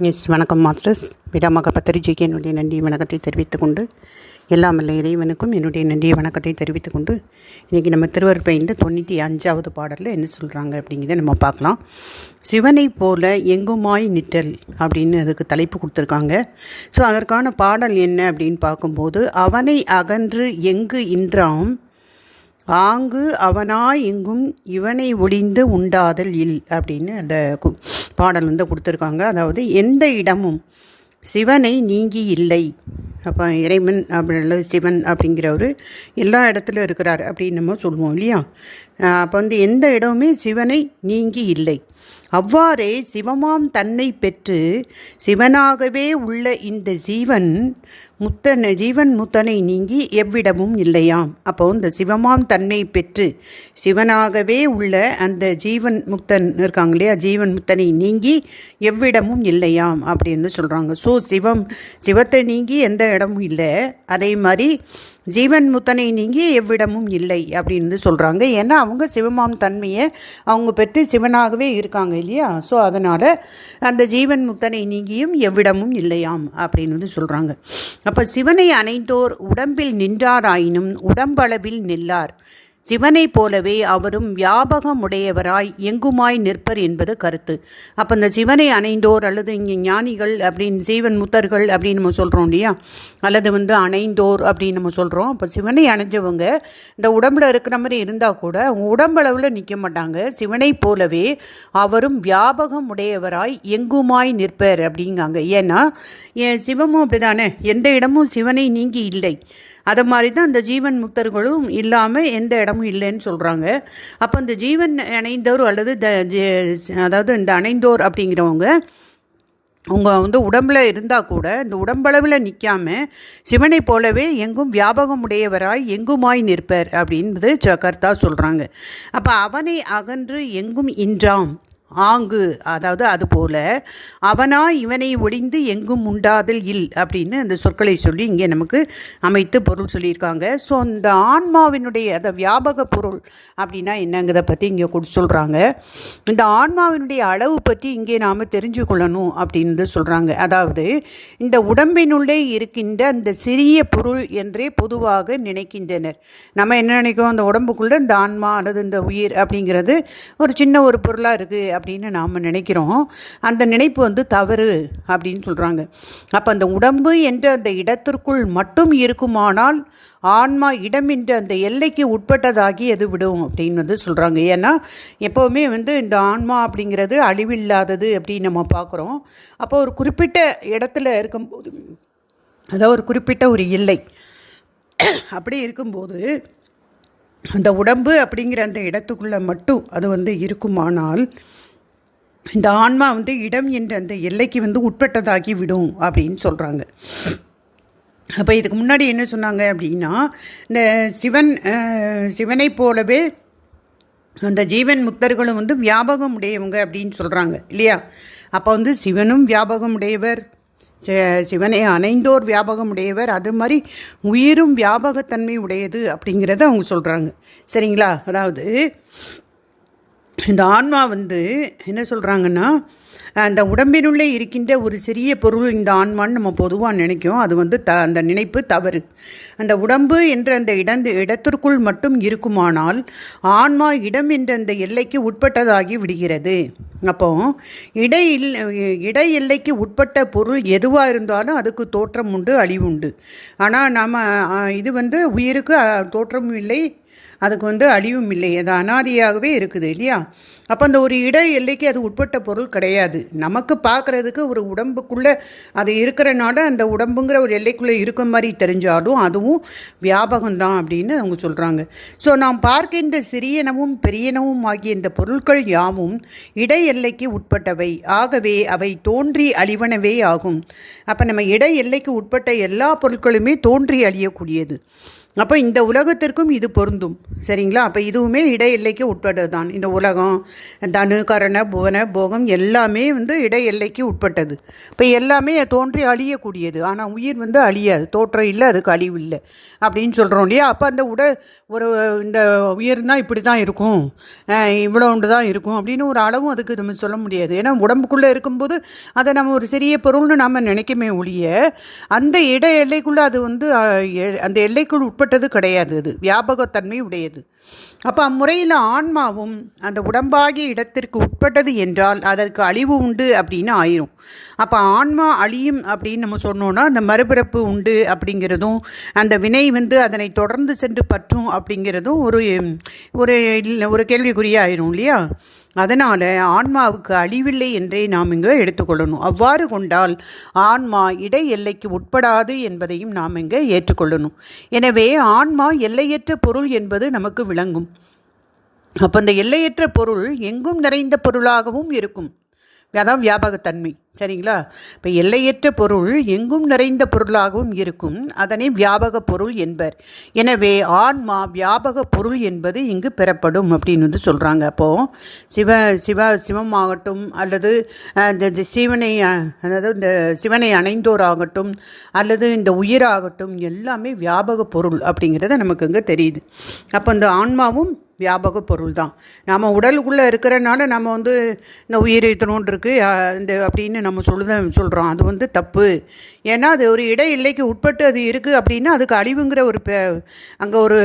S வணக்கம் masters. விடாமக பத்திரிஜிக்கு என்னுடைய நன்றி வணக்கத்தை தெரிவித்துக் கொண்டு எல்லாம் வல்ல இறைவனுக்கும் என்னுடைய நன்றி வணக்கத்தை தெரிவித்துக் கொண்டு இன்றைக்கி நம்ம திருவருப்பைந்து தொண்ணூற்றி அஞ்சாவது பாடலில் என்ன சொல்கிறாங்க அப்படிங்கிறத நம்ம பார்க்கலாம். சிவனை போல எங்குமாய் நிற்றல் அப்படின்னு அதுக்கு தலைப்பு கொடுத்துருக்காங்க. ஸோ அதற்கான பாடல் என்ன அப்படின்னு பார்க்கும்போது அவனை அகன்று எங்கு இன்றாம் ஆங்கு அவனாய் எங்கும் இவனை ஒளிந்து உண்டாதல் இல் அப்படின்னு அந்த பாடல் வந்து கொடுத்துருக்காங்க. அதாவது எந்த இடமும் சிவனை நீங்கி இல்லை. அப்போ இறைவன் அப்படி அல்லது சிவன் அப்படிங்கிறவர் எல்லா இடத்துலையும் இருக்கிறார் அப்படின்னு நம்ம சொல்லுவோம் இல்லையா? அப்போ வந்து எந்த இடமுமே சிவனை நீங்கி இல்லை. அவ்வாறே சிவமாம் தன்னை பெற்று சிவனாகவே உள்ள இந்த ஜீவன் முத்தனை ஜீவன் முத்தனை நீங்கி எவ்விடமும் இல்லையாம். அப்போ இந்த சிவமாம் தன்னை பெற்று சிவனாகவே உள்ள அந்த ஜீவன் முக்தன் இருக்காங்க இல்லையா? ஜீவன் முத்தனை நீங்கி எவ்விடமும் இல்லையாம் அப்படின்னு சொல்கிறாங்க ஸோ சிவம் சிவத்தை நீங்கி எந்த இடமும் இல்லை. அதே மாதிரி ஜீவன் முத்தனை நீங்கி எவ்விடமும் இல்லை அப்படின்னு சொல்கிறாங்க ஏன்னா அவங்க சிவமாம் தன்மையை அவங்க பெற்று சிவனாகவே இருக்காங்க இல்லையா? ஸோ அதனால் அந்த ஜீவன் முத்தனை நீங்கியும் எவ்விடமும் இல்லையாம் அப்படின்னு வந்து சொல்கிறாங்க அப்போ சிவனை அணைந்தோர் உடம்பில் நின்றாராயினும் உடம்பளவில் நில்லார். சிவனைப் போலவே அவரும் வியாபகமுடையவராய் எங்குமாய் நிற்பர் என்பது கருத்து. அப்போ இந்த சிவனை அணைந்தோர் அல்லது இங்கே ஞானிகள் அப்படின்னு ஜீவன் முத்தர்கள் அப்படின்னு நம்ம சொல்கிறோம் இல்லையா? அல்லது வந்து அணைந்தோர் அப்படின்னு நம்ம சொல்கிறோம் அப்போ சிவனை அணைஞ்சவங்க இந்த உடம்புல இருக்கிற மாதிரி இருந்தால் கூட அவங்க உடம்பளவில் நிற்க மாட்டாங்க. சிவனைப் போலவே அவரும் வியாபகம் உடையவராய் எங்குமாய் நிற்பர் அப்படிங்காங்க. ஏன்னா என் சிவமும் அப்படிதானே? எந்த இடமும் சிவனை நீங்கி இல்லை. அதை மாதிரி தான் அந்த ஜீவன் முக்தர்களும் இல்லாமல் எந்த இடமும் இல்லைன்னு சொல்கிறாங்க அப்போ இந்த ஜீவன் அணைந்தோர் அல்லது த அதாவது இந்த அணைந்தோர் அப்படிங்கிறவங்க அவங்க வந்து உடம்பில் இருந்தால் கூட இந்த உடம்பளவில் நிற்காம சிவனை போலவே எங்கும் வியாபகம் உடையவராய் எங்குமாய் நிற்பர் அப்படின்றது ச- கர்த்தா சொல்கிறாங்க அப்போ அவனை அகன்று எங்கும் இன்றாம்? ஆங்கு அதாவது அதுபோல அவனா இவனை ஒழிந்து எங்கும் உண்டாதல் இல் அப்படின்னு அந்த சொற்களை சொல்லி இங்கே நமக்கு அமைத்து பொருள் சொல்லியிருக்காங்க. ஸோ இந்த ஆன்மாவினுடைய அந்த வியாபக பொருள் அப்படின்னா என்னங்கிறத பற்றி இங்கே கொடு சொல்கிறாங்க இந்த ஆன்மாவினுடைய அளவு பற்றி இங்கே நாம் தெரிஞ்சு கொள்ளணும் அப்படின்னு சொல்கிறாங்க அதாவது இந்த உடம்பினுள்ளே இருக்கின்ற அந்த சிறிய பொருள் என்றே பொதுவாக நினைக்கின்றனர். நம்ம என்ன நினைக்கிறோம்? அந்த உடம்புக்குள்ளே இந்த ஆன்மா அல்லது இந்த உயிர் அப்படிங்கிறது ஒரு சின்ன ஒரு பொருளாக இருக்குது அப்படின்னு நாம் நினைக்கிறோம். அந்த நினைப்பு வந்து தவறு அப்படின்னு சொல்கிறாங்க அப்போ அந்த உடம்பு என்ற அந்த இடத்திற்குள் மட்டும் இருக்குமானால் ஆன்மா இடம் என்ற அந்த எல்லைக்கு உட்பட்டதாகி அது விடும் அப்படின்னு வந்து சொல்கிறாங்க ஏன்னா எப்போவுமே வந்து இந்த ஆன்மா அப்படிங்கிறது அழிவில்லாதது அப்படின்னு நம்ம பார்க்குறோம். அப்போ ஒரு குறிப்பிட்ட இடத்துல இருக்கும்போது அதாவது ஒரு குறிப்பிட்ட ஒரு எல்லை அப்படி இருக்கும்போது அந்த உடம்பு அப்படிங்கிற அந்த இடத்துக்குள்ளே மட்டும் அது வந்து இருக்குமானால் இந்த ஆன்மா வந்து இடம் என்ற அந்த எல்லைக்கு வந்து உட்பட்டதாகி விடும் அப்படின்னு சொல்கிறாங்க அப்போ இதுக்கு முன்னாடி என்ன சொன்னாங்க அப்படின்னா இந்த சிவன் சிவனை சிவனைப் போலவே அந்த ஜீவன் முக்தர்களும் வந்து வியாபகம் உடையவங்க அப்படின்னு சொல்கிறாங்க இல்லையா? அப்போ வந்து சிவனும் வியாபகம் உடையவர் சிவனை அணைந்தோர் வியாபகம் உடையவர் அது மாதிரி உயிரும் வியாபகத்தன்மை உடையது அப்படிங்கிறத அவங்க சொல்கிறாங்க சரிங்களா? அதாவது இந்த ஆன்மா வந்து என்ன சொல்கிறாங்கன்னா அந்த உடம்பினுள்ளே இருக்கின்ற ஒரு சிறிய பொருள் இந்த ஆன்மான்னு நம்ம பொதுவாக நினைக்கும். அது வந்து த அந்த நினைப்பு தவறு. அந்த உடம்பு என்ற அந்த இடந்து இடத்திற்குள் மட்டும் இருக்குமானால் ஆன்மா இடம் என்ற அந்த எல்லைக்கு உட்பட்டதாகி விடுகிறது. அப்போ இடை இல் இடை எல்லைக்கு உட்பட்ட பொருள் எதுவாக இருந்தாலும் அதுக்கு தோற்றம் உண்டு அழிவு உண்டு. ஆனால் நம்ம இது வந்து உயிருக்கு தோற்றமும் இல்லை அதுக்கு வந்து அழிவும் இல்லை. அது அனாதியாகவே இருக்குது இல்லையா? அப்போ அந்த ஒரு இட எல்லைக்கு அது உட்பட்ட பொருள் கிடையாது. நமக்கு பார்க்குறதுக்கு ஒரு உடம்புக்குள்ளே அது இருக்கிறனால அந்த உடம்புங்கிற ஒரு எல்லைக்குள்ளே இருக்க மாதிரி தெரிஞ்சாலும் அதுவும் வியாபகம்தான் அப்படின்னு அவங்க சொல்கிறாங்க ஸோ நாம் பார்க்கின்ற சிறியனவும் பெரியனவும் ஆகிய இந்த பொருட்கள் யாவும் இடை எல்லைக்கு உட்பட்டவை. ஆகவே அவை தோன்றி அழிவனவே ஆகும். அப்போ நம்ம இடை எல்லைக்கு உட்பட்ட எல்லா பொருட்களுமே தோன்றி அழியக்கூடியது. அப்போ இந்த உலகத்திற்கும் இது பொருந்தும். சரிங்களா? அப்போ இதுவுமே இடை எல்லைக்கு உட்பட்டது தான் இந்த உலகம் தனு கரண புவன போகம் எல்லாமே வந்து இடை எல்லைக்கு உட்பட்டது. இப்போ எல்லாமே தோன்றி அழியக்கூடியது. ஆனால் உயிர் வந்து அழியாது. தோற்றம் இல்லை அதுக்கு அழிவு இல்லை. அப்படின்னு சொல்கிறோம் இல்லையா? அப்போ அந்த உட ஒரு இந்த உயிர்னா இப்படி தான் இருக்கும். இவ்வளோ உண்டு தான் இருக்கும் அப்படின்னு ஒரு அளவும் அதுக்கு நம்ம சொல்ல முடியாது. ஏன்னா உடம்புக்குள்ளே இருக்கும்போது அதை நம்ம ஒரு சிறிய பொருள்னு நாம் நினைக்கமே ஒழிய அந்த இட எல்லைக்குள்ளே அது வந்து எ- அந்த எல்லைக்குள் உட்பட்டது கிடையாது அது வியாபகத்தன்மை உடையது. அப்போ அம்முறையில் ஆன்மாவும் அந்த உடம்பாகிய இடத்திற்கு உட்பட்டது என்றால் அதற்கு அழிவு உண்டு அப்படின்னு ஆயிரும். அப்போ ஆன்மா அழியும் அப்படின்னு நம்ம சொன்னோன்னா அந்த மறுபிறப்பு உண்டு அப்படிங்கிறதும் அந்த வினை வந்து அதனை தொடர்ந்து சென்று பற்றும் அப்படிங்கிறதும் ஒரு ஒரு இல்லை ஒரு கேள்விக்குறியாயிரும் இல்லையா? அதனால் ஆன்மாவுக்கு அழிவில்லை என்றே நாம் இங்கே எடுத்துக்கொள்ளணும். அவ்வாறு கொண்டால் ஆன்மா இடை எல்லைக்கு உட்படாது என்பதையும் நாம் இங்கே ஏற்றுக்கொள்ளணும். எனவே ஆன்மா எல்லையற்ற பொருள் என்பது நமக்கு விளங்கும். அப்போ அந்த எல்லையற்ற பொருள் எங்கும் நிறைந்த பொருளாகவும் இருக்கும். அதான் வியாபகத்தன்மை. சரிங்களா? இப்போ எல்லையற்ற பொருள் எங்கும் நிறைந்த பொருளாகவும் இருக்கும். அதனை வியாபக பொருள் என்பர். எனவே ஆன்மா வியாபக பொருள் என்பது இங்கு பெறப்படும் அப்படின்னு வந்து சொல்கிறாங்க அப்போது சிவ சிவ சிவமாகட்டும் அல்லது இந்த சிவனை அதாவது இந்த சிவனை அணைந்தோராகட்டும் அல்லது இந்த உயிராகட்டும் எல்லாமே வியாபக பொருள் அப்படிங்கிறது நமக்கு இங்கே தெரியுது. அப்போ இந்த ஆன்மாவும் வியாபக பொருள் தான் நம்ம உடலுக்குள்ளே இருக்கிறனால நம்ம வந்து இந்த உயிர் இத்தனோண்டு இருக்குது இந்த அப்படின்னு நம்ம சொல்லுத சொல்கிறோம் அது வந்து தப்பு. ஏன்னா அது ஒரு இட எல்லைக்கு உட்பட்டு அது இருக்குது அப்படின்னா அதுக்கு அழிவுங்கிற ஒரு அங்கே ஒரு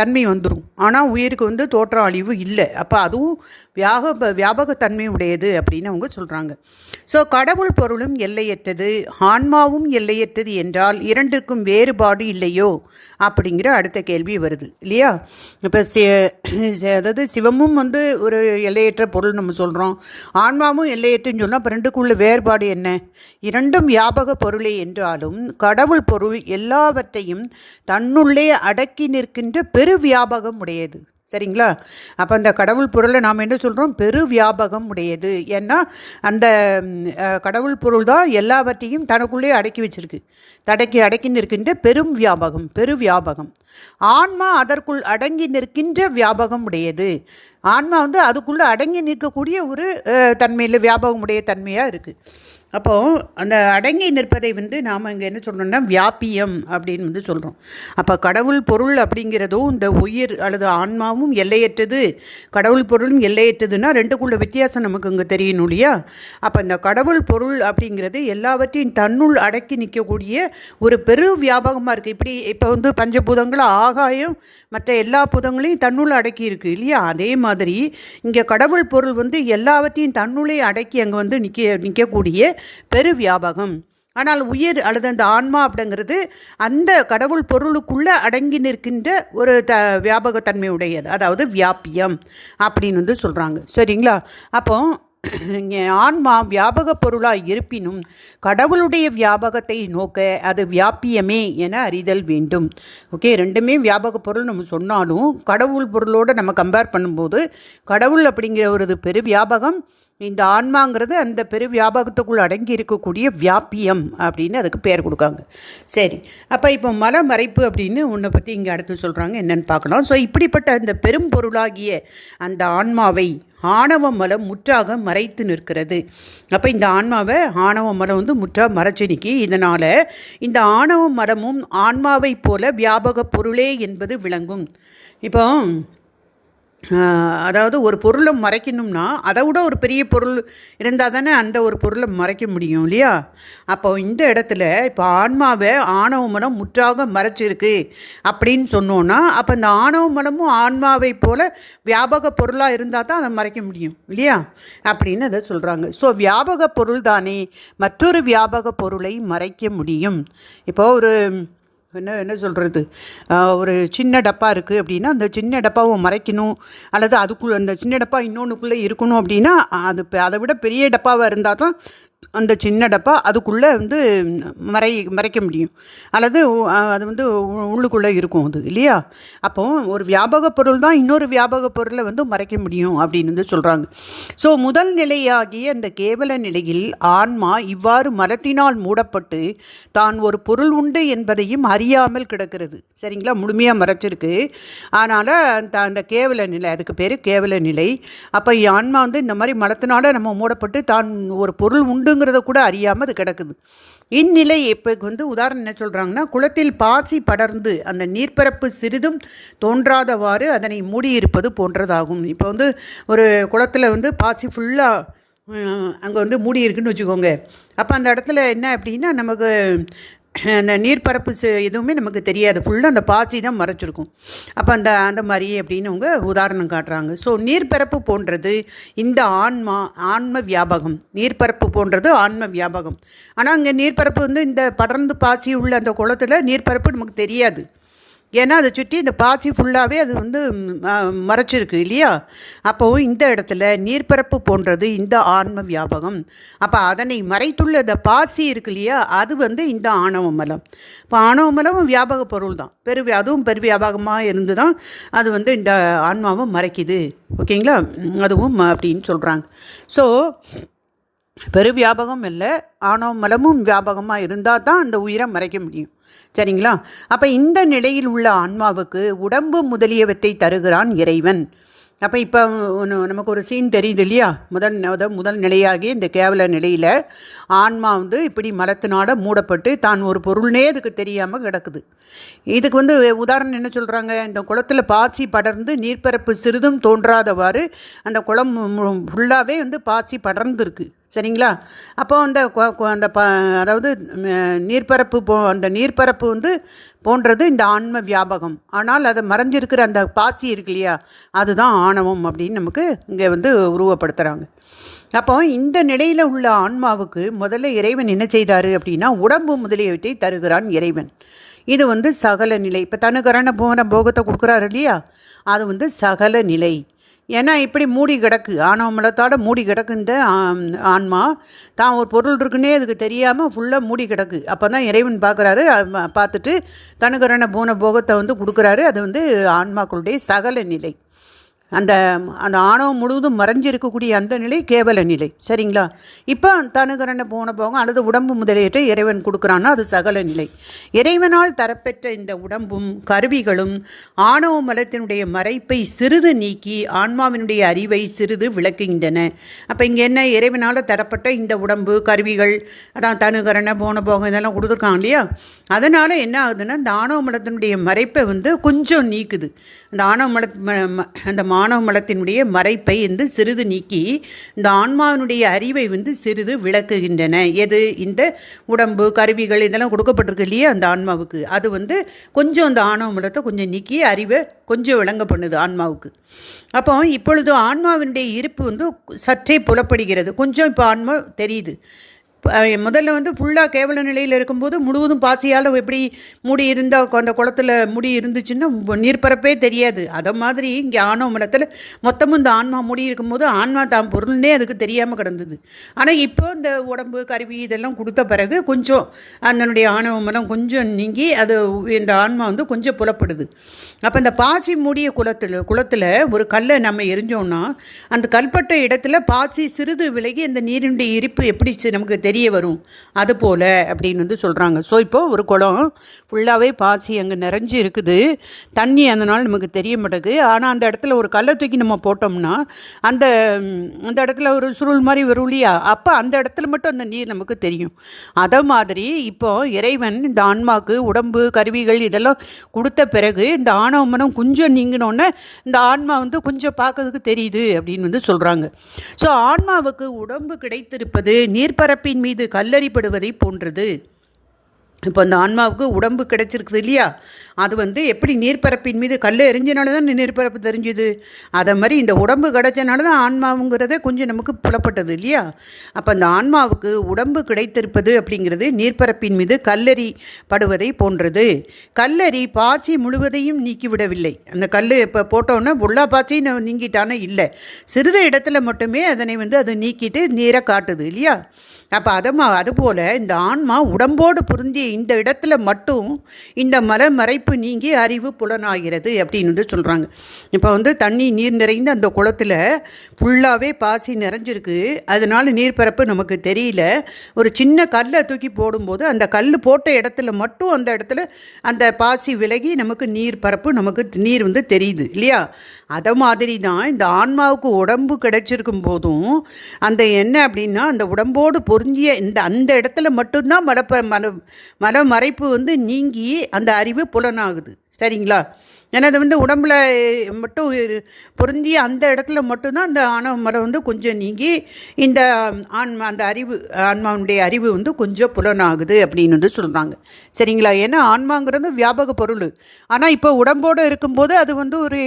தன்மை வந்துடும் ஆனால் உயிருக்கு வந்து தோற்றம் அழிவு இல்லை. அப்போ அதுவும் வியாக வியாபகத்தன்மை உடையது அப்படின்னு அவங்க சொல்கிறாங்க ஸோ கடவுள் பொருளும் எல்லையற்றது ஆன்மாவும் எல்லையற்றது என்றால் இரண்டிற்கும் வேறுபாடு இல்லையோ அப்படிங்கிற அடுத்த கேள்வி வருது. இல்லையா? இப்போ அதாவது சிவமும் வந்து ஒரு எல்லையற்ற பொருள் நம்ம சொல்கிறோம் ஆன்மாவும் எல்லையற்றுன்னு சொன்னால் அப்போ ரெண்டுக்குள்ள வேறுபாடு என்ன? இரண்டும் வியாபக பொருளை என்றாலும் கடவுள் பொருள் எல்லாவற்றையும் தன்னுள்ளே அடக்கி நிற்கின்ற பெரு வியாபகம் உடையது. சரிங்களா? அப்போ அந்த கடவுள் பொருளை நாம் என்ன சொல்கிறோம் பெரு வியாபகம் உடையது. ஏன்னா அந்த கடவுள் பொருள் தான் எல்லாவற்றையும் தனக்குள்ளே அடக்கி வச்சிருக்கு. தடக்கி அடக்கி நிற்கின்ற பெரும் வியாபகம் பெரு வியாபகம் ஆன்மா அதற்குள் அடங்கி நிற்கின்ற வியாபகம் உடையது. ஆன்மா வந்து அதுக்குள்ளே அடங்கி நிற்கக்கூடிய ஒரு தன்மையில் வியாபகம் உடைய தன்மையாக இருக்குது அப்போது அந்த அடங்கி நிற்பதை வந்து நாம் இங்கே என்ன சொல்கிறோம்னா வியாபியம் அப்படின்னு வந்து சொல்கிறோம் அப்போ கடவுள் பொருள் அப்படிங்கிறதும் இந்த உயிர் அல்லது ஆன்மாவும் எல்லையற்றது. கடவுள் பொருளும் எல்லையற்றதுன்னா ரெண்டுக்குள்ள வித்தியாசம் நமக்கு இங்கே தெரியணும் இல்லையா? அப்போ இந்த கடவுள் பொருள் அப்படிங்கிறது எல்லாவற்றையும் தன்னுள் அடக்கி நிற்கக்கூடிய ஒரு பெரு வியாபகமாக இருக்குது இப்படி இப்போ வந்து பஞ்சபூதங்கள் ஆகாயம் மற்ற எல்லா பூதங்களையும் தன்னுள் அடக்கி இருக்குது இல்லையா? அதே மாதிரி இங்கே கடவுள் பொருள் வந்து எல்லாவற்றையும் தன்னுள்ளே அடக்கி அங்கே வந்து நிற்க நிற்கக்கூடிய பெரு வியாபகம் ஆனால் உயிர் அல்லது அந்த ஆன்மா அப்படிங்கிறது அந்த கடவுள் பொருளுக்குள்ளே அடங்கி நிற்கின்ற ஒரு த வியாபகத்தன்மை உடையது அதாவது வியாபியம் அப்படின்னு வந்து சொல்கிறாங்க சரிங்களா? அப்போ இங்கே ஆன்மா வியாபக பொருளாக இருப்பினும் கடவுளுடைய வியாபகத்தை நோக்க அது வியாபியமே என அறிதல் வேண்டும். ஓகே ரெண்டுமே வியாபக பொருள் நம்ம சொன்னாலும் கடவுள் பொருளோடு நம்ம கம்பேர் பண்ணும்போது கடவுள் அப்படிங்கிற ஒரு இது பெரு வியாபகம் இந்த ஆன்மாங்கிறது அந்த பெரு வியாபகத்துக்குள் அடங்கி இருக்கக்கூடிய வியாபியம் அப்படின்னு அதுக்கு பேர் கொடுக்காங்க. சரி அப்போ இப்போ மலை மறைப்பு அப்படின்னு உன்னை பற்றி இங்கே அடுத்து சொல்கிறாங்க என்னன்னு பார்க்கலாம். ஸோ இப்படிப்பட்ட அந்த பெரும் பொருளாகிய அந்த ஆன்மாவை ஆணவ மலம் முற்றாக மறைத்து நிற்கிறது. அப்போ இந்த ஆன்மாவை ஆணவ மலம் வந்து முற்றாக மறைச்சு நிற்கி இதனால் இந்த ஆணவ மலமும் ஆன்மாவைப் போல வியாபக பொருளே என்பது விளங்கும். இப்போ அதாவது ஒரு பொருளை மறைக்கணும்னா அதை விட ஒரு பெரிய பொருள் இருந்தால் தானே அந்த ஒரு பொருளை மறைக்க முடியும் இல்லையா? அப்போ இந்த இடத்துல இப்போ ஆன்மாவை ஆணவ மனம் முற்றாக மறைச்சிருக்கு அப்படின்னு சொன்னோன்னா அப்போ இந்த ஆணவ மனமும் ஆன்மாவை போல் வியாபக பொருளாக இருந்தால் தான் அதை மறைக்க முடியும் இல்லையா? அப்படின்னு அதை சொல்கிறாங்க ஸோ வியாபக பொருள் தானே. மற்றொரு வியாபக பொருளை மறைக்க முடியும். இப்போ ஒரு என்ன என்ன சொல்கிறது ஒரு சின்ன டப்பா இருக்குது அப்படின்னா அந்த சின்ன டப்பாவை மறைக்கணும். அல்லது அதுக்குள்ளே அந்த சின்ன டப்பா இன்னொன்றுக்குள்ளே இருக்கணும் அப்படின்னா அது அதை விட பெரிய டப்பாவாக இருந்தால் தான் அந்த சின்ன டப்பா அதுக்குள்ளே வந்து மறை மறைக்க முடியும். அல்லது அது வந்து உள்ளுக்குள்ளே இருக்கும் அது இல்லையா? அப்போ ஒரு வியாபக பொருள் தான் இன்னொரு வியாபக பொருளை வந்து மறைக்க முடியும் அப்படின்னு வந்து சொல்கிறாங்க ஸோ முதல் நிலையாகிய அந்த கேவல நிலையில் ஆன்மா இவ்வாறு மரத்தினால் மூடப்பட்டு தான் ஒரு பொருள் உண்டு என்பதையும் அறியாமல் கிடக்கிறது. சரிங்களா? முழுமையாக மறைச்சிருக்கு. அதனால் அந்த அந்த கேவல நிலை அதுக்கு பேர் கேவல நிலை. அப்போ ஆன்மா வந்து இந்த மாதிரி மரத்தினால நம்ம மூடப்பட்டு தான் ஒரு பொருள் உண்டு உண்டுங்கிறத கூட அறியாமல் அது கிடக்குது. இந்நிலை இப்போ வந்து உதாரணம் என்ன சொல்கிறாங்கன்னா குளத்தில் பாசி படர்ந்து அந்த நீர்ப்பரப்பு சிறிதும் தோன்றாதவாறு அதனை மூடியிருப்பது போன்றதாகும். இப்போ வந்து ஒரு குளத்தில் வந்து பாசி ஃபுல்லாக அங்கே வந்து மூடி இருக்குன்னு வச்சுக்கோங்க. அப்போ அந்த இடத்துல என்ன அப்படின்னா நமக்கு அந்த நீர்ப்பரப்பு எதுவுமே நமக்கு தெரியாது. ஃபுல்லாக அந்த பாசி தான் மறைச்சிருக்கும். அப்போ அந்த அந்த மாதிரி அப்படின்னு அவங்க உதாரணம் காட்டுறாங்க. ஸோ நீர்ப்பரப்பு போன்றது இந்த ஆன்மா ஆன்ம வியாபகம். நீர்ப்பரப்பு போன்றது ஆன்ம வியாபகம். ஆனால் அங்கே நீர்ப்பரப்பு வந்து இந்த படர்ந்து பாசி உள்ள அந்த குளத்துல நீர்ப்பரப்பு நமக்கு தெரியாது. ஏன்னா அதை சுற்றி இந்த பாசி ஃபுல்லாகவே அது வந்து மறைச்சிருக்கு இல்லையா? அப்போவும் இந்த இடத்துல நீர்ப்பரப்பு போன்றது இந்த ஆன்ம வியாபகம். அப்போ அதனை மறைத்துள்ள இந்த பாசி இருக்கு இல்லையா? அது வந்து இந்த ஆணவ மலம். இப்போ ஆணவ மலமும் வியாபக பொருள் தான். பெரு அதுவும் பெரு வியாபகமாக இருந்து தான் அது வந்து இந்த ஆன்மாவை மறைக்குது. ஓகேங்களா? அதுவும் ம- அப்படின்னு சொல்கிறாங்க ஸோ பெரு வியாபகம் இல்லை. ஆனோ மலமும் வியாபகமாக இருந்தால் தான் அந்த உயிரை மறைக்க முடியும். சரிங்களா? அப்போ இந்த நிலையில் உள்ள ஆன்மாவுக்கு உடம்பு முதலியவற்றை தருகிறான் இறைவன். அப்போ இப்போ நமக்கு ஒரு சீன் தெரியுது இல்லையா? முதல் முதல் நிலையாகி இந்த கேவல நிலையில் ஆன்மா வந்து இப்படி மலத்தினால மூடப்பட்டு தான் ஒரு பொருள்னே அதுக்கு தெரியாமல் கிடக்குது. இதுக்கு வந்து உதாரணம் என்ன சொல்கிறாங்க இந்த குளத்தில் பாசி படர்ந்து நீர்ப்பரப்பு சிறிதும் தோன்றாதவாறு அந்த குளம் ஃபுல்லாகவே வந்து பாசி படர்ந்துருக்கு. சரிங்களா? அப்போ அந்த கொ- அந்த ப அதாவது நீர்ப்பரப்பு போ அந்த நீர்ப்பரப்பு வந்து போன்றது இந்த ஆன்ம வியாபகம். ஆனால் அதை மறைஞ்சிருக்கிற அந்த பாசி இருக்கு இல்லையா அதுதான் ஆணவம் அப்படின்னு நமக்கு இங்கே வந்து உருவப்படுத்துகிறாங்க அப்போ இந்த நிலையில் உள்ள ஆன்மாவுக்கு முதல்ல இறைவன் என்ன செய்தார் அப்படின்னா உடம்பு முதலியவற்றை தருகிறான் இறைவன். இது வந்து சகல நிலை. இப்போ தனுகரண போன போகத்தை கொடுக்குறாரு இல்லையா அது வந்து சகல நிலை. ஏன்னா இப்படி மூடி கிடக்கு. ஆணவ மலத்தோட மூடி கிடக்கு இந்த ஆன்மா தான் ஒரு பொருள் இருக்குன்னே அதுக்கு தெரியாமல் ஃபுல்லாக மூடி கிடக்கு. அப்போ தான் இறைவன் பார்க்குறாரு. பார்த்துட்டு தனுகரண பூன போகத்தை வந்து கொடுக்குறாரு. அது வந்து ஆன்மாக்களுடைய சகல நிலை. அந்த அந்த ஆணவம் முழுவதும் மறைஞ்சிருக்கக்கூடிய அந்த நிலை கேவல நிலை. சரிங்களா? இப்போ தனுகரனை போன போக அல்லது உடம்பு முதலியற்றை இறைவன் கொடுக்குறான்னா அது சகல நிலை. இறைவனால் தரப்பெற்ற இந்த உடம்பும் கருவிகளும் ஆணவ மலத்தினுடைய மறைப்பை சிறிது நீக்கி ஆன்மாவினுடைய அறிவை சிறிது விளக்குகின்றன. அப்போ இங்கே என்ன? இறைவனால் தரப்பட்ட இந்த உடம்பு கருவிகள் அதான் தனுகரனை போன போகம் இதெல்லாம் கொடுத்துருக்காங்க இல்லையா? அதனால் என்ன ஆகுதுன்னா இந்த ஆணவ மலத்தினுடைய மறைப்பை வந்து கொஞ்சம் நீக்குது. அந்த ஆணவ மல ம- ம- அந்த மாணவ மலத்தினுடைய மறைப்பை வந்து சிறிது நீக்கி இந்த ஆன்மாவினுடைய அறிவை வந்து சிறிது விளக்குகின்றன. எது? இந்த உடம்பு கருவிகள் இதெல்லாம் கொடுக்கப்பட்டிருக்கு இல்லையா? அந்த ஆன்மாவுக்கு. அது வந்து கொஞ்சம் அந்த ஆணவ மலத்தை கொஞ்சம் நீக்கி அறிவை கொஞ்சம் விளங்க பண்ணுது ஆன்மாவுக்கு. அப்போ இப்பொழுது ஆன்மாவினுடைய இருப்பு வந்து சற்றே புலப்படுகிறது. கொஞ்சம் இப்போ ஆன்மா தெரியுது. முதல்ல வந்து ஃபுல்லாக கேவல நிலையில் இருக்கும்போது முழுவதும் பாசியால் எப்படி மூடி இருந்தால் அந்த குளத்தில் முடி இருந்துச்சுன்னா உ- நீர்ப்பரப்பே தெரியாது. அதை மாதிரி இங்கே ஆணவ மலத்தில் மொத்தமும் இந்த ஆன்மா மூடி இருக்கும்போது ஆன்மா தான் பொருள்னே அதுக்கு தெரியாமல் கிடந்தது. ஆனால் இப்போ இந்த உடம்பு கருவி இதெல்லாம் கொடுத்த பிறகு கொஞ்சம் அதனுடைய ஆணவ மலம் கொஞ்சம் நீங்கி அது இந்த ஆன்மா வந்து கொஞ்சம் புலப்படுது. அப்போ இந்த பாசி மூடிய குளத்தில் குளத்தில் ஒரு கல்லை நம்ம எரிஞ்சோம்னா அந்த கல்பட்ட இடத்துல பாசி சிறிது விலகி அந்த நீரினுடைய இருப்பு எப்படி நமக்கு நமக்கு தெரிய வரும். அது போல் அப்படின்னு வந்து சொல்கிறாங்க ஸோ இப்போது ஒரு குளம் ஃபுல்லாகவே பாசி அங்கே நிறைஞ்சு இருக்குது. தண்ணி அதனால் நமக்கு தெரிய மாட்டேங்குது. ஆனால் அந்த இடத்துல ஒரு கல்லை தூக்கி நம்ம போட்டோம்னா அந்த அந்த இடத்துல ஒரு சுருள் மாதிரி வரும் இல்லையா? அப்போ அந்த இடத்துல மட்டும் அந்த நீர் நமக்கு தெரியும். அதை மாதிரி இப்போ இறைவன் இந்த ஆன்மாக்கு உடம்பு கருவிகள் இதெல்லாம் கொடுத்த பிறகு இந்த ஆணவ மனம் கொஞ்சம் நீங்கினோடனே இந்த ஆன்மா வந்து கொஞ்சம் பார்க்கறதுக்கு தெரியுது அப்படின்னு வந்து சொல்கிறாங்க ஸோ ஆன்மாவுக்கு உடம்பு கிடைத்திருப்பது நீர்ப்பரப்பின் மீது கல்லறிப்படுவதை போன்றது. இப்போ அந்த ஆன்மாவுக்கு உடம்பு கிடைச்சிருக்குது இல்லையா? அது வந்து எப்படி நீர்ப்பரப்பின் மீது கல் எரிஞ்சனால தான் நீர்ப்பரப்பு தெரிஞ்சுது? அதை மாதிரி இந்த உடம்பு கிடைச்சனால தான் ஆன்மாவுங்கிறதே கொஞ்சம் நமக்கு புலப்பட்டது இல்லையா? அப்போ அந்த ஆன்மாவுக்கு உடம்பு கிடைத்திருப்பது அப்படிங்கிறது நீர்ப்பரப்பின் மீது கல்லறி படுவதை போன்றது. கல்லறி பாசி முழுவதையும் நீக்கிவிடவில்லை. அந்த கல் இப்போ போட்டோன்னா உள்ளா பாசி ந- நீங்கிட்டானே இல்லை. சிறிது இடத்துல மட்டுமே அதனை வந்து அது நீக்கிட்டு நீரை காட்டுது இல்லையா? அப்போ அதமா அதுபோல் இந்த ஆன்மா உடம்போடு பொருந்திய இந்த இடத்துல மட்டும் இந்த மல மறைப்பு நீங்கி அறிவு புலனாகிறது அப்படின்னு வந்து சொல்கிறாங்க இப்போ வந்து தண்ணி நீர் நிறைந்த அந்த குளத்தில் ஃபுல்லாகவே பாசி நிறைஞ்சிருக்கு. அதனால நீர்ப்பரப்பு நமக்கு தெரியல. ஒரு சின்ன கல்லை தூக்கி போடும்போது அந்த கல் போட்ட இடத்துல மட்டும் அந்த இடத்துல அந்த பாசி விலகி நமக்கு நீர் பரப்பு நமக்கு நீர் வந்து தெரியுது இல்லையா? அதை மாதிரி தான் இந்த ஆன்மாவுக்கு உடம்பு கிடைச்சிருக்கும் போதும் அந்த என்ன அப்படின்னா அந்த உடம்போடு பொருந்திய இந்த அந்த இடத்துல மட்டும்தான் மலப்ப மல மல மறைப்பு வந்து நீங்கி அந்த அறிவு புலனாகுது. சரிங்களா? ஏன்னா அது வந்து உடம்புல மட்டும் பொருந்தி பொருந்திய அந்த இடத்துல மட்டும்தான் அந்த ஆணவ மரம் வந்து கொஞ்சம் நீங்கி இந்த ஆன்மா அந்த அறிவு ஆன்மாவுடைய அறிவு வந்து கொஞ்சம் புலனாகுது அப்படின்னு வந்து சொல்கிறாங்க சரிங்களா? ஏன்னா ஆன்மாங்கிறது வியாபக பொருள். ஆனால் இப்போ உடம்போடு இருக்கும்போது அது வந்து ஒரு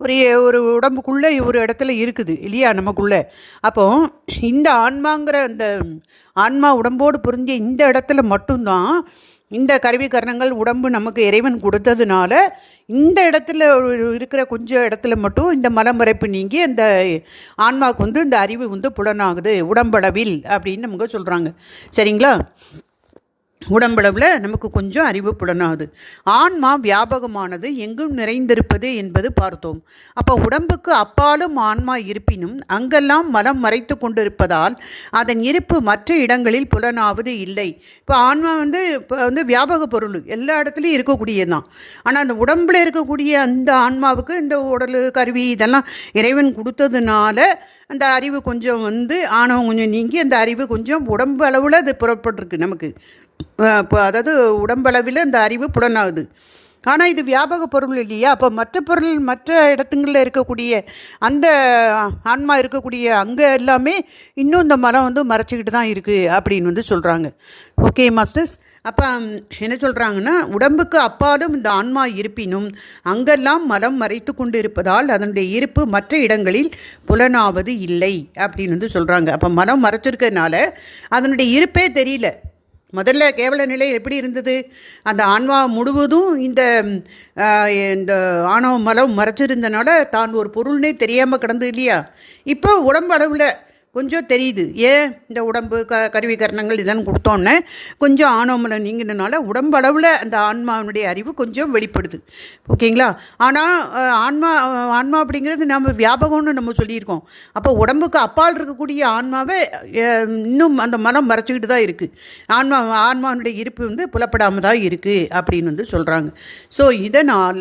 ஒரு ஒரு உடம்புக்குள்ளே ஒரு இடத்துல இருக்குது இல்லையா? நமக்குள்ளே. அப்போ இந்த ஆன்மாங்கிற அந்த ஆன்மா உடம்போடு பொருந்திய இந்த இடத்துல மட்டும்தான் இந்த கருவி கரணங்கள் உடம்பு நமக்கு இறைவன் கொடுத்ததுனால இந்த இடத்துல இருக்கிற கொஞ்சம் இடத்துல மட்டும் இந்த மலமறைப்பு நீங்கி அந்த ஆன்மாவுக்கு வந்து இந்த அறிவு வந்து புலனாகுது உடம்பளவில் அப்படின்னு நமக்கு சொல்கிறாங்க சரிங்களா? உடம்பளவில் நமக்கு கொஞ்சம் அறிவு புலனாது. ஆன்மா வியாபகமானது எங்கும் நிறைந்திருப்பது என்பது பார்த்தோம். அப்போ உடம்புக்கு அப்பாலும் ஆன்மா இருப்பினும் அங்கெல்லாம் மலம் மறைத்து கொண்டிருப்பதால் அதன் இருப்பு மற்ற இடங்களில் புலனாவது இல்லை. இப்போ ஆன்மா வந்து இப்போ வந்து வியாபக பொருள் எல்லா இடத்துலையும் இருக்கக்கூடியது தான் ஆனால் அந்த உடம்பில் இருக்கக்கூடிய அந்த ஆன்மாவுக்கு இந்த உடல் கருவி இதெல்லாம் இறைவன் கொடுத்ததுனால அந்த அறிவு கொஞ்சம் வந்து ஆணவம் கொஞ்சம் நீங்கி அந்த அறிவு கொஞ்சம் உடம்பு அளவில் அது புறப்பட்டிருக்கு நமக்கு. இப்போ அதாவது உடம்பளவில் இந்த அறிவு புலனாகுது. ஆனால் இது வியாபக பொருள் இல்லையா? அப்போ மற்ற பொருள் மற்ற இடத்துங்களில் இருக்கக்கூடிய அந்த ஆன்மா இருக்கக்கூடிய அங்கே எல்லாமே இன்னும் இந்த மரம் வந்து மறைச்சிக்கிட்டு தான் இருக்குது அப்படின்னு வந்து சொல்கிறாங்க ஓகே மாஸ்டர்ஸ் அப்போ என்ன சொல்கிறாங்கன்னா உடம்புக்கு அப்பாலும் இந்த ஆன்மா இருப்பினும் அங்கெல்லாம் மலம் மறைத்து கொண்டு இருப்பதால் அதனுடைய இருப்பு மற்ற இடங்களில் புலனாவது இல்லை அப்படின்னு வந்து சொல்கிறாங்க அப்போ மலம் மறைச்சிருக்கிறதுனால அதனுடைய இருப்பே தெரியல. முதல்ல கேவல நிலை எப்படி இருந்தது? அந்த ஆன்மா முழுவதும் இந்த இந்த ஆணவ மலம் மறைச்சிருந்தனால தான் ஒரு பொருள்னே தெரியாமல் கிடந்து இல்லையா? இப்போ உடம்பு அளவில் கொஞ்சம் தெரியுது. ஏன் இந்த உடம்பு க கருவி கரணங்கள் இதெல்லாம் கொடுத்தோன்னே கொஞ்சம் ஆணவமலம் நீங்கினனால உடம்பளவில் அந்த ஆன்மாவினுடைய அறிவு கொஞ்சம் வெளிப்படுது. ஓகேங்களா? ஆனால் ஆன்மா ஆன்மா அப்படிங்கிறது நம்ம வியாபகம்னு நம்ம சொல்லியிருக்கோம். அப்போ உடம்புக்கு அப்பால் இருக்கக்கூடிய ஆன்மாவை இன்னும் அந்த மனம் மறைச்சிக்கிட்டு தான் இருக்குது ஆன்மா ஆன்மாவினுடைய இருப்பு வந்து புலப்படாமல் தான் இருக்குது அப்படின்னு வந்து சொல்கிறாங்க ஸோ இதனால்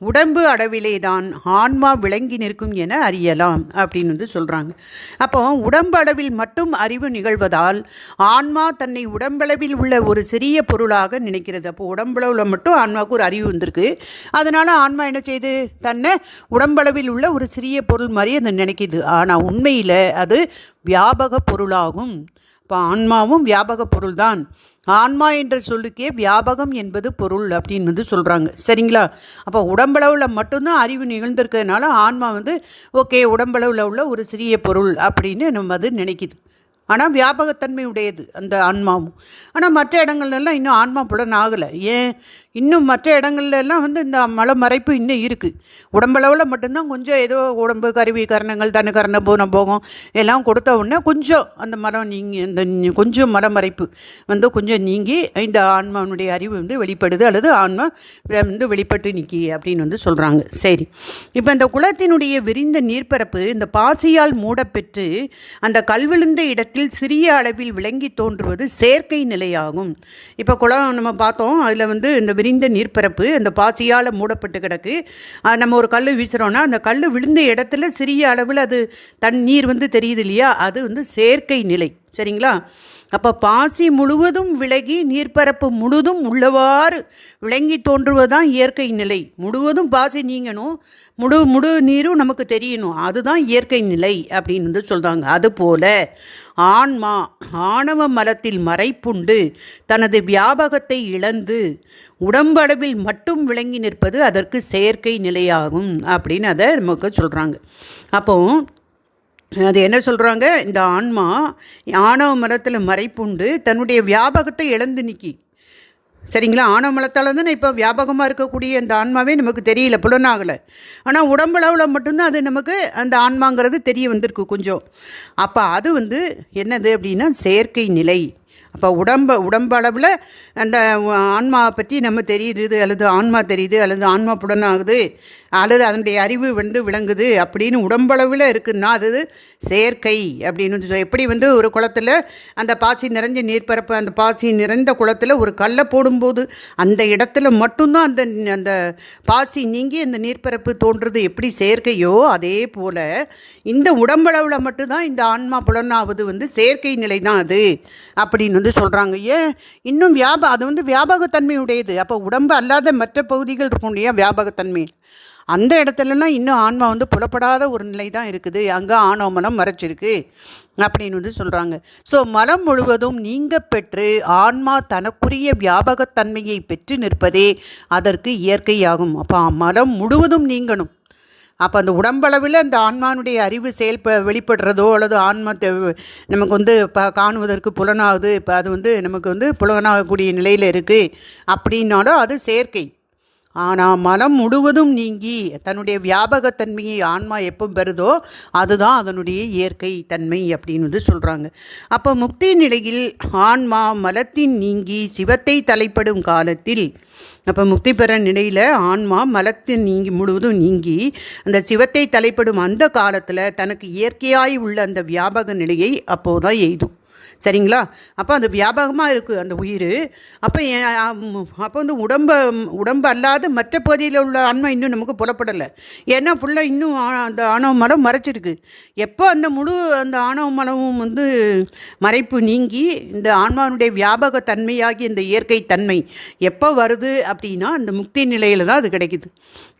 உடம்பு அளவிலே தான் ஆன்மா விளங்கி நிற்கும் என அறியலாம் அப்படின்னு வந்து சொல்கிறாங்க அப்போ உடம்பு அளவில் மட்டும் அறிவு நிகழ்வதால் ஆன்மா தன்னை உடம்பளவில் உள்ள ஒரு சிறிய பொருளாக நினைக்கிறது. அப்போ உடம்பளவில் மட்டும் ஆன்மாவுக்கு ஒரு அறிவு வந்திருக்கு. அதனால் ஆன்மா என்ன செய்யுது தன்னை உடம்பளவில் உள்ள ஒரு சிறிய பொருள் மாதிரி அதை நினைக்கிது. ஆனால் உண்மையில் அது வியாபக பொருளாகும். ஆன்மாவும் வியாபக பொருள்தான். ஆன்மா என்ற சொல்லுக்கே வியாபகம் என்பது பொருள் அப்படின்னு வந்து சொல்கிறாங்க சரிங்களா? அப்போ உடம்பளவில் மட்டும்தான் அறிவு நிகழ்ந்திருக்கிறதுனால ஆன்மா வந்து ஓகே உடம்பளவில் உள்ள ஒரு சிறிய பொருள் அப்படின்னு நம்ம அது நினைக்கிது. ஆனால் வியாபகத்தன்மை உடையது அந்த ஆன்மாவும். ஆனால் மற்ற இடங்கள்லாம் இன்னும் ஆன்மா புலன் ஆகலை ஏன்? இன்னும் மற்ற இடங்கள்ல எல்லாம் வந்து இந்த மலை மறைப்பு இன்னும் இருக்குது உடம்பளவில் மட்டும்தான் கொஞ்சம் ஏதோ உடம்பு கருவி கரணங்கள் தனு கரண போனம் போகும் எல்லாம் கொடுத்த உடனே கொஞ்சம் அந்த மரம் நீங்கி அந்த கொஞ்சம் மலை மறைப்பு வந்து கொஞ்சம் நீங்கி இந்த ஆன்மாவனுடைய அறிவு வந்து வெளிப்படுது அல்லது ஆன்மா வந்து வெளிப்பட்டு நிற்கி அப்படின்னு வந்து சொல்கிறாங்க சரி. இப்போ இந்த குளத்தினுடைய விரிந்த நீர்ப்பரப்பு இந்த பாசியால் மூடப்பெற்று அந்த கல்விழுந்த இடத்தில் சிறிய அளவில் விளங்கி தோன்றுவது செயற்கை நிலையாகும். இப்போ குளம் நம்ம பார்த்தோம். அதில் வந்து இந்த விரிந்த நீர்ப்பரப்பு அந்த பாசியால் மூடப்பட்டு கிடக்கு. நம்ம ஒரு கல் வீசுகிறோன்னா அந்த கல் விழுந்த இடத்துல சிறிய அளவில் அது தண்ணீர் வந்து தெரியுது இல்லையா? அது வந்து செயற்கை நிலை. சரிங்களா? அப்போ பாசி முழுவதும் விலகி நீர்ப்பரப்பு முழுதும் உள்ளவாறு விளங்கி தோன்றுவதுதான் இயற்கை நிலை. முழுவதும் பாசி நீங்கணும் முழு முழு நீரும் நமக்கு தெரியணும். அதுதான் இயற்கை நிலை அப்படின்னு வந்து சொல்கிறாங்க அதுபோல ஆன்மா ஆணவ மலத்தில் மறைப்புண்டு தனது வியாபகத்தை இழந்து உடம்பளவில் மட்டும் விளங்கி நிற்பது அதற்கு செயற்கை நிலையாகும் அப்படின்னு அதை நமக்கு சொல்கிறாங்க அப்போது அது என்ன சொல்கிறாங்க இந்த ஆன்மா ஆணவ மலத்தில் மறைப்புண்டு தன்னுடைய வியாபகத்தை இழந்து நிக்கி. சரிங்களா? ஆணவ மலத்தால் தானே இப்போ வியாபகமாக இருக்கக்கூடிய அந்த ஆன்மாவே நமக்கு தெரியல புலனாகலை. ஆனால் உடம்பளவில் மட்டும்தான் அது நமக்கு அந்த ஆன்மாங்கிறது தெரிய வந்திருக்கு கொஞ்சம். அப்போ அது வந்து என்னது அப்படின்னா செயற்கை நிலை. அப்போ உடம்ப உடம்பளவில் அந்த ஆன்மாவை பற்றி நம்ம தெரியுது அல்லது ஆன்மா தெரியுது அல்லது ஆன்மா புலனாகுது அல்லது அதனுடைய அறிவு வந்து விளங்குது அப்படின்னு உடம்பளவில் இருக்குதுன்னா அது செயற்கை அப்படின்னு எப்படி வந்து ஒரு குளத்தில் அந்த பாசி நிறைஞ்ச நீர்ப்பரப்பு அந்த பாசி நிறைந்த குளத்தில் ஒரு கல்லை போடும்போது அந்த இடத்துல மட்டும்தான் அந்த அந்த பாசி நீங்கி அந்த நீர்ப்பரப்பு தோன்றுறது எப்படி செயற்கையோ அதே போல் இந்த உடம்பளவில் மட்டும்தான் இந்த ஆன்மா புலனாவது வந்து செயற்கை நிலை தான் அது அப்படின்னு வந்து சொல்கிறாங்க ஏன்? இன்னும் வியாப அது வந்து வியாபகத்தன்மையுடையது. அப்போ உடம்பு அல்லாத மற்ற பகுதிகள் இருக்கும் இல்லையா? வியாபகத்தன்மை. அந்த இடத்துலலாம் இன்னும் ஆன்மா வந்து புலப்படாத ஒரு நிலை தான் இருக்குது. அங்கே ஆணவ மலம் மறைச்சிருக்கு அப்படின்னு வந்து சொல்கிறாங்க ஸோ மலம் முழுவதும் நீங்க பெற்று ஆன்மா தனக்குரிய வியாபகத்தன்மையை பெற்று நிற்பதே அதற்கு இயற்கையாகும். அப்போ மலம் முழுவதும் நீங்கணும். அப்போ அந்த உடம்பளவில் அந்த ஆன்மானுடைய அறிவு செயல்ப வெளிப்படுறதோ அல்லது ஆன்மா நமக்கு வந்து ப காணுவதற்கு புலனாகுது இப்போ அது வந்து நமக்கு வந்து புலனாகக்கூடிய நிலையில் இருக்குது அப்படின்னாலும் அது செயற்கை. ஆனால் மனம் முழுவதும் நீங்கி தன்னுடைய வியாபகத்தன்மையை ஆன்மா எப்போ பெறுதோ அதுதான் அதனுடைய இயற்கை தன்மை அப்படின்னு வந்து சொல்கிறாங்க அப்போ முக்தி நிலையில் ஆன்மா மலத்தின் நீங்கி சிவத்தை தலைப்படும் காலத்தில் அப்போ முக்தி பெற நிலையில் ஆன்மா மலத்தின் நீங்கி முழுவதும் நீங்கி அந்த சிவத்தை தலைப்படும் அந்த காலத்தில் தனக்கு இயற்கையாய் உள்ள அந்த வியாபக நிலையை அப்போதான் எய்தும். சரிங்களா? அப்போ அந்த வியாபகமாக இருக்குது அந்த உயிர். அப்போ அப்போ வந்து உடம்பு உடம்பு அல்லாத மற்ற பகுதியில் உள்ள ஆன்மா இன்னும் நமக்கு புலப்படலை. ஏன்னா ஃபுல்லாக இன்னும் அந்த ஆணவ மரம் மறைச்சிருக்கு. எப்போ அந்த முழு அந்த ஆணவ மலமும் வந்து மறைப்பு நீங்கி இந்த ஆன்மாவினுடைய வியாபக தன்மையாகி இந்த இயற்கை தன்மை எப்போ வருது அப்படின்னா அந்த முக்தி நிலையில் தான் அது கிடைக்குது.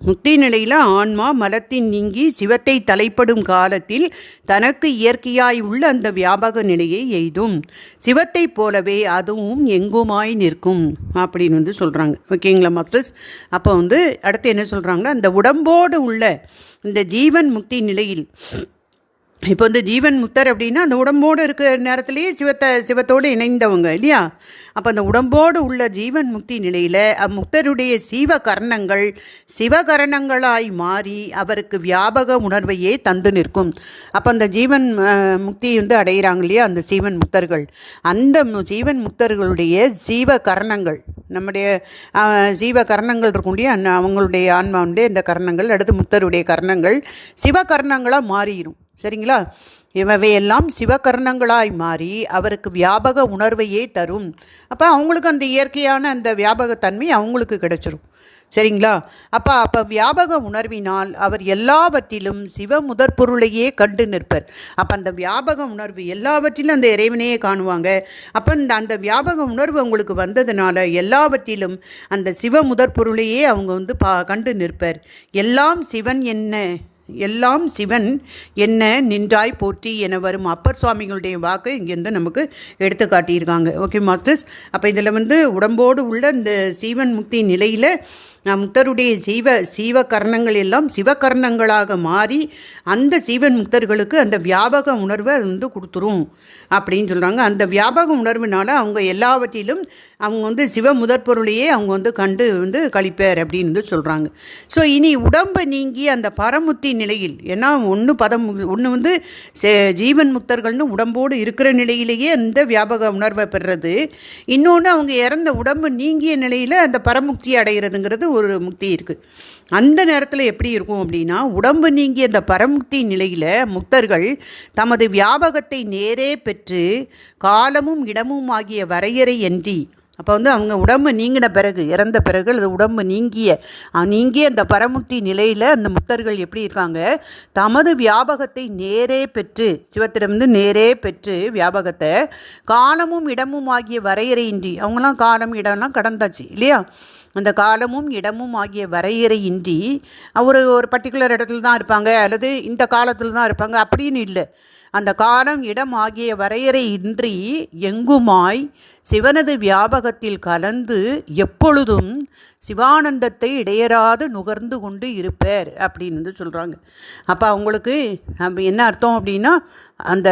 முக்தி நிலையில் ஆன்மா மலத்தின் நீங்கி சிவத்தை தலைப்படும் காலத்தில் தனக்கு இயற்கையாய் உள்ள அந்த வியாபக நிலையை எய்தும். நிற்கும். சிவத்தை போலவே அதுவும் எங்குமாய் நிற்கும் அப்படின்னு வந்து சொல்கிறாங்க ஓகேங்களா மாஸ்டர்ஸ் அப்போ வந்து அடுத்து என்ன சொல்கிறாங்கன்னா அந்த உடம்போடு உள்ள இந்த ஜீவன் முக்தி நிலையில் இப்போ வந்து ஜீவன் முத்தர் அப்படின்னா அந்த உடம்போடு இருக்கிற நேரத்திலேயே சிவத்தை சிவத்தோடு இணைந்தவங்க இல்லையா? அப்போ அந்த உடம்போடு உள்ள ஜீவன் முக்தி நிலையில் அம்முக்தருடைய சீவகரணங்கள் சிவகரணங்களாய் மாறி அவருக்கு வியாபக உணர்வையே தந்து நிற்கும். அப்போ அந்த ஜீவன் முக்தி வந்து அடைகிறாங்க இல்லையா? அந்த சீவன் முக்தர்கள். அந்த ஜீவன் முக்தர்களுடைய ஜீவ கரணங்கள் நம்முடைய ஜீவ கரணங்கள் இருக்கும் இல்லையா? அவங்களுடைய ஆன்மாவுடைய இந்த கரணங்கள் அடுத்து முக்தருடைய கரணங்கள் சிவகரணங்களாக மாறிடும் சரிங்களா? இவையெல்லாம் சிவகர்ணங்களாய் மாறி அவருக்கு வியாபக உணர்வையே தரும். அப்போ அவங்களுக்கு அந்த இயற்கையான அந்த வியாபகத்தன்மை அவங்களுக்கு கிடைச்சிரும். சரிங்களா? அப்போ அப்போ வியாபக உணர்வினால் அவர் எல்லாவற்றிலும் சிவ முதற் பொருளையே கண்டு நிற்பர். அப்போ அந்த வியாபக உணர்வு எல்லாவற்றிலும் அந்த இறைவனையே காணுவாங்க. அப்போ இந்த அந்த வியாபக உணர்வு அவங்களுக்கு வந்ததுனால எல்லாவற்றிலும் அந்த சிவ முதற் பொருளையே அவங்க வந்து பா கண்டு நிற்பர். எல்லாம் சிவன் என்ன? எல்லாம் சிவன். என்ன நின்றாய் போற்றி என வரும் அப்பர் சுவாமிகளுடைய வாக்கு இங்கேருந்து நமக்கு எடுத்து காட்டியிருக்காங்க. ஓகே மாஸ்டர்ஸ் அப்போ இதில் வந்து உடம்போடு உள்ள இந்த சீவன் முக்தி நிலையில் முக்தருடைய சீவ சீவ கர்ணங்கள் எல்லாம் சிவகர்ணங்களாக மாறி அந்த சீவன் முக்தர்களுக்கு அந்த வியாபக உணர்வை வந்து கொடுத்துரும் அப்படின்னு சொல்கிறாங்க அந்த வியாபக உணர்வுனால அவங்க எல்லாவற்றிலும் அவங்க வந்து சிவ முதற்பொருளையே அவங்க வந்து கண்டு வந்து கழிப்பேர் அப்படின்னு வந்து சொல்கிறாங்க ஸோ இனி உடம்பை நீங்கி அந்த பரமுத்தி நிலையில் ஏன்னா ஒன்று பதம் ஒன்று வந்து ஜீவன் முக்தர்கள்னு உடம்போடு இருக்கிற நிலையிலேயே அந்த வியாபக உணர்வை பெறுறது. இன்னொன்று அவங்க இறந்த உடம்பு நீங்கிய நிலையில் அந்த பரமுக்தி அடைகிறதுங்கிறது ஒரு முக்தி இருக்குது அந்த நேரத்தில் எப்படி இருக்கும் அப்படின்னா உடம்பு நீங்கிய அந்த பரமுக்தி நிலையில் முக்தர்கள் தமது வியாபகத்தை நேரே பெற்று காலமும் இடமும் ஆகிய வரையறை என்றி அப்போ வந்து அவங்க உடம்பு நீங்கின பிறகு இறந்த பிறகு அது உடம்பு நீங்கிய நீங்கிய அந்த பரமுக்தி நிலையில் அந்த முக்தர்கள் எப்படி இருக்காங்க? தமது வியாபகத்தை நேரே பெற்று சிவத்திடமிருந்து நேரே பெற்று வியாபகத்தை காலமும் இடமும் ஆகிய வரையறையின்றி அவங்களாம் காலம் இடம்லாம் கடந்தாச்சு இல்லையா? அந்த காலமும் இடமும் ஆகிய வரையறையின்றி ஒரு ஒரு பர்டிகுலர் இடத்துல தான் இருப்பாங்க அல்லது இந்த காலத்தில் தான் இருப்பாங்க அப்படின்னு இல்லை. அந்த காலம் இடம் ஆகிய வரையறை இன்றி எங்குமாய் சிவனது வியாபகத்தில் கலந்து எப்பொழுதும் சிவானந்தத்தை இடையராது நுகர்ந்து கொண்டு இருப்பார் அப்படின்னு சொல்கிறாங்க அப்போ அவங்களுக்கு என்ன அர்த்தம் அப்படின்னா அந்த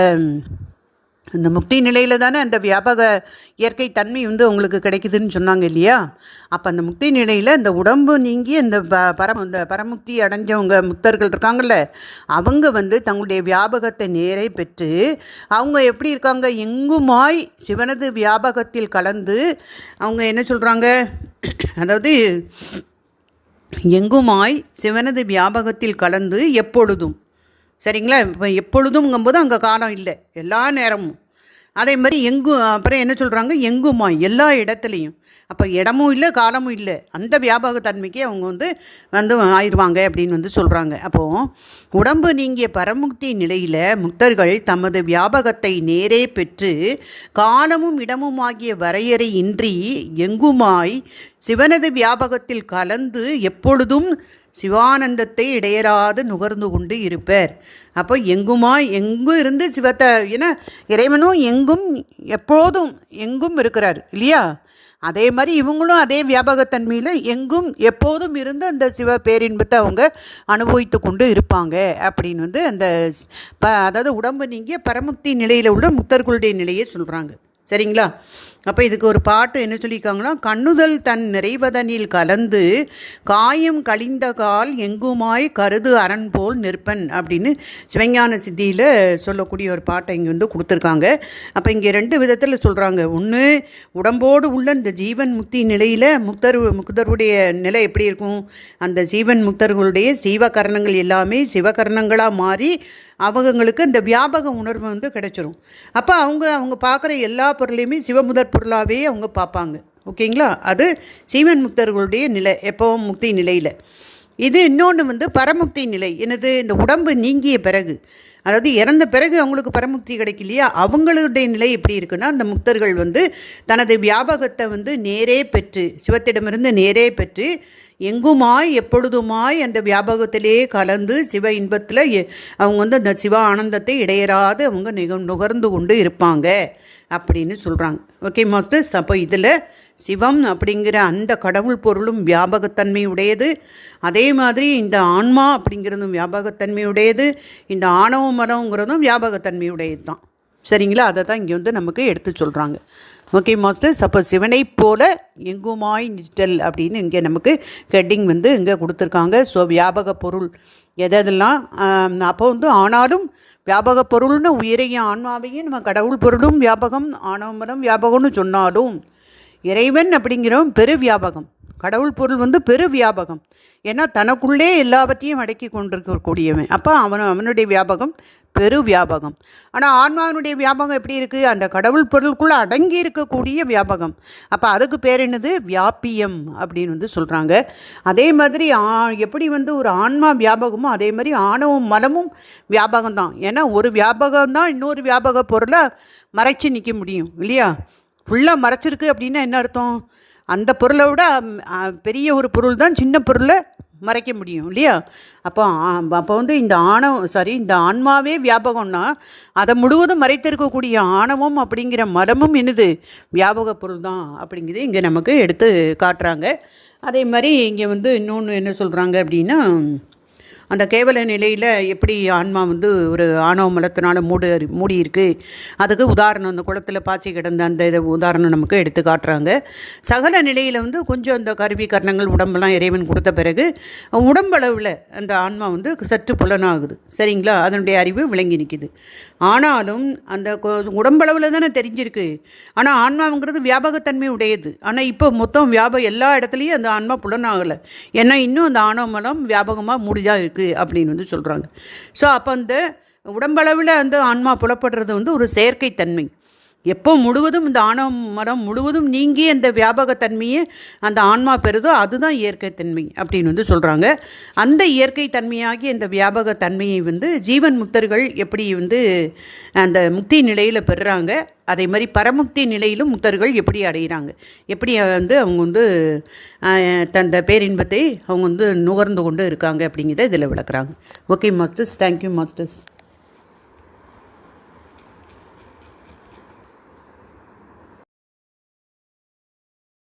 இந்த முக்தி நிலையில் தானே அந்த வியாபக இயற்கை தன்மை வந்து உங்களுக்கு கிடைக்குதுன்னு சொன்னாங்க இல்லையா? அப்போ அந்த முக்தி நிலையில் இந்த உடம்பு நீங்கி அந்த ப பரம் இந்த பரமுக்தி அடைஞ்சவங்க முக்தர்கள் இருக்காங்கல்ல அவங்க வந்து தங்களுடைய வியாபகத்தை நேரே பெற்று அவங்க எப்படி இருக்காங்க? எங்குமாய் சிவனது வியாபகத்தில் கலந்து அவங்க என்ன சொல்கிறாங்க அதாவது எங்குமாய் சிவனது வியாபகத்தில் கலந்து எப்பொழுதும் சரிங்களா? இப்போ எப்பொழுதும்ங்கும்போது அங்கே காலம் இல்லை. எல்லா நேரமும். அதே மாதிரி எங்கும் அப்புறம் என்ன சொல்கிறாங்க எங்குமா? எல்லா இடத்துலையும். அப்போ இடமும் இல்லை காலமும் இல்லை. அந்த வியாபக தன்மைக்கு அவங்க வந்து வந்து ஆயிடுவாங்க அப்படின்னு வந்து சொல்கிறாங்க அப்போது உடம்பு நீங்கிய பரமுக்தி நிலையில் முக்தர்கள் தமது வியாபகத்தை நேரே பெற்று காலமும் இடமும் ஆகிய வரையறை இன்றி எங்குமாய் சிவனது வியாபகத்தில் கலந்து எப்பொழுதும் சிவானந்தத்தை இடையராது நுகர்ந்து கொண்டு இருப்பர். அப்போ எங்குமா எங்கும் இருந்து சிவத்தை ஏன்னா இறைவனும் எங்கும் எப்போதும் எங்கும் இருக்கிறார் இல்லையா? அதே மாதிரி இவங்களும் அதே வியாபகத்தன்மையில் எங்கும் எப்போதும் இருந்து அந்த சிவ பேரின்பத்தை அவங்க அனுபவித்து கொண்டு இருப்பாங்க அப்படின்னு வந்து அந்த ப அதாவது உடம்பு நீங்கிய பரமுக்தி நிலையில் உள்ள முக்தர்களுடைய நிலையை சொல்கிறாங்க சரிங்களா? அப்போ இதுக்கு ஒரு பாட்டு என்ன சொல்லியிருக்காங்கன்னா கண்ணுதல் தன் நிறைவதனில் கலந்து காயம் கழிந்த கால் எங்குமாய் கருது அரண் போல் நிற்பன் அப்படின்னு சிவஞான சித்தியில் சொல்லக்கூடிய ஒரு பாட்டை இங்கே வந்து கொடுத்துருக்காங்க. அப்போ இங்கே ரெண்டு விதத்தில் சொல்கிறாங்க ஒன்று உடம்போடு உள்ள இந்த ஜீவன் முக்தி நிலையில் முக்தர் முக்தருடைய நிலை எப்படி இருக்கும்? அந்த ஜீவன் முக்தர்களுடைய சீவகரணங்கள் எல்லாமே சிவகரணங்களாக மாறி அவங்களுக்கு இந்த வியாபக உணர்வு வந்து கிடைச்சிரும். அப்போ அவங்க அவங்க பார்க்குற எல்லா பொருளையுமே சிவமுதற் பொருளாகவே அவங்க பார்ப்பாங்க. ஓகேங்களா? அது சீவன் முக்தர்களுடைய நிலை எப்போவும் முக்தி நிலையில். இது இன்னொன்று வந்து பரமுக்தி நிலை. எனது இந்த உடம்பு நீங்கிய பிறகு. அதாவது இறந்த பிறகு அவங்களுக்கு பரமுக்தி கிடைக்கலையா அவங்களுடைய நிலை எப்படி இருக்குன்னா அந்த முக்தர்கள் வந்து தனது வியாபகத்தை வந்து நேரே பெற்று சிவத்திடமிருந்து நேரே பெற்று எங்குமாய் எப்பொழுதுமாய் அந்த வியாபகத்திலே கலந்து சிவ இன்பத்தில் அவங்க வந்து அந்த சிவ ஆனந்தத்தை இடையராது அவங்க நிக நுகர்ந்து கொண்டு இருப்பாங்க அப்படின்னு சொல்கிறாங்க ஓகே மாஸ்டர்ஸ் அப்போ இதில் சிவம் அப்படிங்கிற அந்த கடவுள் பொருளும் வியாபகத்தன்மை உடையது அதே மாதிரி இந்த ஆன்மா அப்படிங்கிறதும் வியாபகத்தன்மை உடையது இந்த ஆணவ மரங்கிறதும் வியாபகத்தன்மை உடையது தான் சரிங்களா? அதை தான் இங்கே வந்து நமக்கு எடுத்து சொல்கிறாங்க ஓகே மாஸ்டர் அப்போ சிவனை போல எங்குமாய் நிட்டல் அப்படின்னு இங்கே நமக்கு ஹெட்டிங் வந்து இங்கே கொடுத்துருக்காங்க. ஸோ வியாபக பொருள் எதெல்லாம்? அப்போ வந்து ஆனாலும் வியாபக பொருள்னு உயிரையும் ஆன்மாவையும் நம்ம கடவுள் பொருளும் வியாபகம் ஆணவமரம் வியாபகம்னு சொன்னாலும் இறைவன் அப்படிங்கிறவன் பெரு வியாபகம் கடவுள் பொருள் வந்து பெரு வியாபகம். ஏன்னா தனக்குள்ளே எல்லாவற்றையும் அடக்கி கொண்டிருக்கக்கூடியவன். அப்போ அவன் அவனுடைய வியாபகம் பெரு வியாபகம். ஆனால் ஆன்மாவினுடைய வியாபகம் எப்படி இருக்குது அந்த கடவுள் பொருளுக்குள்ளே அடங்கி இருக்கக்கூடிய வியாபகம். அப்போ அதுக்கு பேர் என்னது? வியாபியம் அப்படின்னு வந்து சொல்கிறாங்க அதே மாதிரி எப்படி வந்து ஒரு ஆன்மா வியாபகமோ அதே மாதிரி ஆணவம் மலமும் வியாபகம் தான் ஏன்னா ஒரு வியாபகம் தான் இன்னொரு வியாபக பொருளை மறைச்சி நிற்க முடியும் இல்லையா? ஃபுல்லாக மறைச்சிருக்கு அப்படின்னா என்ன அர்த்தம்? அந்த பொருளை விட பெரிய ஒரு பொருள் தான் சின்ன பொருளை மறைக்க முடியும் இல்லையா? அப்போ அப்போ வந்து இந்த ஆணவம் சாரி இந்த ஆன்மாவே வியாபகம்னா அதை முழுவதும் மறைத்திருக்கக்கூடிய ஆணவம் அப்படிங்கிற மதமும் என்னது? வியாபக பொருள் தான் அப்படிங்கிறது இங்கே நமக்கு எடுத்து காட்டுறாங்க. அதே மாதிரி இங்கே வந்து இன்னொன்று என்ன சொல்கிறாங்க அப்படின்னா அந்த கேவல நிலையில் எப்படி ஆன்மா வந்து ஒரு ஆணவ மலத்தினால மூடு மூடி இருக்குது அதுக்கு உதாரணம் அந்த குளத்தில் பாய்ச்சி கிடந்த அந்த இதை உதாரணம் நமக்கு எடுத்து காட்டுறாங்க. சகல நிலையில் வந்து கொஞ்சம் அந்த கருவி கரணங்கள் உடம்பெல்லாம் இறைவன் கொடுத்த பிறகு உடம்பளவில் அந்த ஆன்மா வந்து சற்று புலனாகுது. சரிங்களா? அதனுடைய அறிவு விளங்கி நிற்கிது ஆனாலும் அந்த உடம்பளவில் தானே தெரிஞ்சிருக்கு. ஆனால் ஆன்மாங்கிறது வியாபகத்தன்மை உடையது. ஆனால் இப்போ மொத்தம் வியாபகம் எல்லா இடத்துலையும் அந்த ஆன்மா புலனாகலை. ஏன்னா இன்னும் அந்த ஆணவ மலம் வியாபகமாக மூடிதான் இருக்குது இருக்குது அப்படின்னு வந்து சொல்கிறாங்க ஸோ அப்போ அந்த உடம்பளவில் வந்து ஆன்மா புலப்படுறது வந்து ஒரு செயற்கைத்தன்மை. எப்போ முழுவதும் இந்த ஆணவ மரம் முழுவதும் நீங்கி அந்த வியாபகத்தன்மையை அந்த ஆன்மா பெறுதோ அதுதான் இயற்கை தன்மை அப்படின்னு வந்து சொல்கிறாங்க அந்த இயற்கை தன்மையாகி இந்த வியாபகத்தன்மையை வந்து ஜீவன் முக்தர்கள் எப்படி வந்து அந்த முக்தி நிலையில் பெறுறாங்க அதே மாதிரி பரமுக்தி நிலையிலும் முக்தர்கள் எப்படி அடைகிறாங்க எப்படி வந்து அவங்க வந்து தந்த பேரின்பத்தை அவங்க வந்து நுகர்ந்து கொண்டு இருக்காங்க அப்படிங்கிறத இதில் விளக்குறாங்க. Okay masters thank you masters